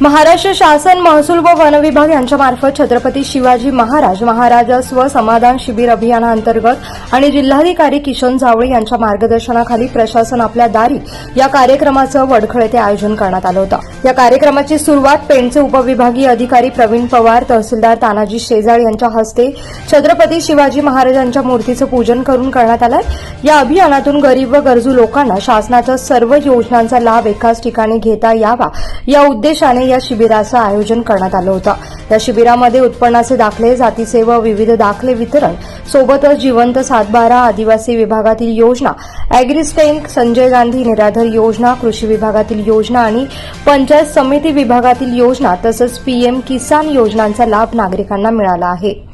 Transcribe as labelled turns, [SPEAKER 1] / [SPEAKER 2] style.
[SPEAKER 1] महाराष्ट्र शासन महसूल व वन विभाग यांच्यामार्फत छत्रपती शिवाजी महाराज महाराज स्व समाधान शिबिर अभियानांतर्गत आणि जिल्हाधिकारी किशन जावळे यांच्या मार्गदर्शनाखाली प्रशासन आपल्या दारी या कार्यक्रमाचं वडखळ येथे आयोजन करण्यात आलं होतं. या कार्यक्रमाची सुरुवात पेणचे उपविभागीय अधिकारी प्रवीण पवार तहसीलदार तानाजी शेजाळ यांच्या हस्ते छत्रपती शिवाजी महाराजांच्या मूर्तीचं पूजन करून करण्यात आलं या अभियानातून गरीब व गरजू लोकांना शासनाच्या सर्व योजनांचा लाभ एकाच ठिकाणी घेता यावा या उद्देशाने या शिबिराचं आयोजन करण्यात आलं होतं. या शिबिरामध्ये उत्पन्नाचे दाखले जातीचे व विविध दाखले वितरण सोबतच जिवंत सातबारा आदिवासी विभागातील योजना अॅग्रिस्टेंक संजय गांधी निराधार योजना कृषी विभागातील योजना आणि पंचायत समिती विभागातील योजना तसंच पीएम किसान योजनांचा लाभ नागरिकांना मिळाला आहे.